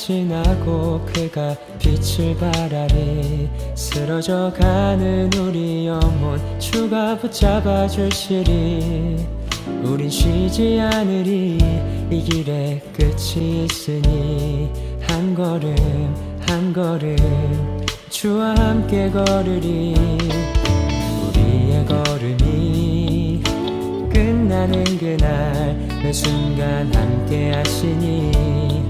지나고 그가 빛을 발하리 쓰러져 가는 우리 영혼 주가 붙잡아 주시리. 우린 쉬지 않으리. 이 길에 끝이 있으니 한 걸음 한 걸음 주와 함께 걸으리. 우리의 걸음이 끝나는 그날 매 순간 함께 하시니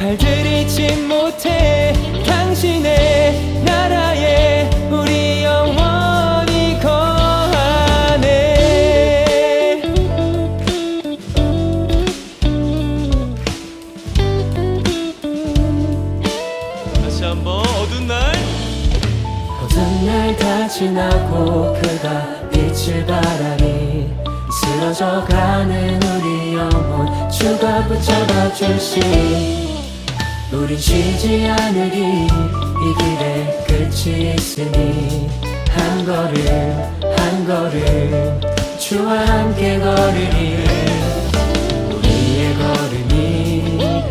발들이지 못해 당신의 나라에 우리 영원히 거하네. 다시 한번 어두운 날. 어두운 날 다 지나고 그가 빛을 발하니 쓰러져가는 우리 영혼 주가 붙잡아 주시 우린 쉬지 않으리 이 길에 끝이 있으니 한 걸음 한 걸음 주와 함께 걸으리 우리의 걸음이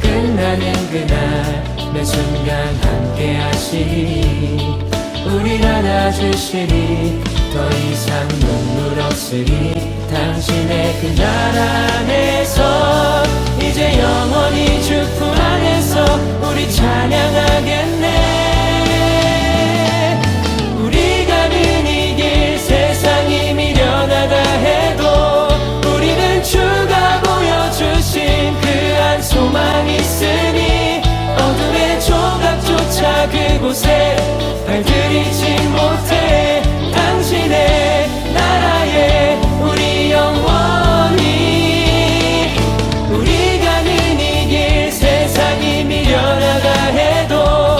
끝나는 그날 매 순간 함께 하시니 우릴 안아주시니 더 이상 눈물 없으리 당신의 그날 안에서 이제 영원히 곳에 발들이지 못해 당신의 나라에 우리 영원히 우리 가는 이 길 세상이 미련하다 해도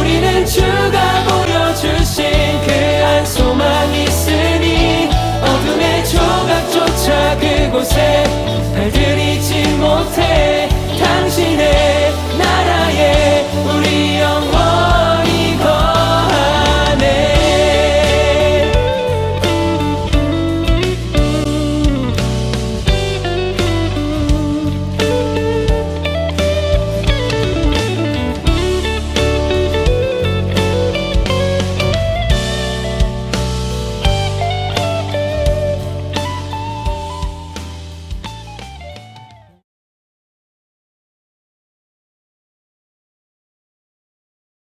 우리는 주가 보여주신 그한 소망 있으니 어둠의 조각조차 그곳에 발들이지 못해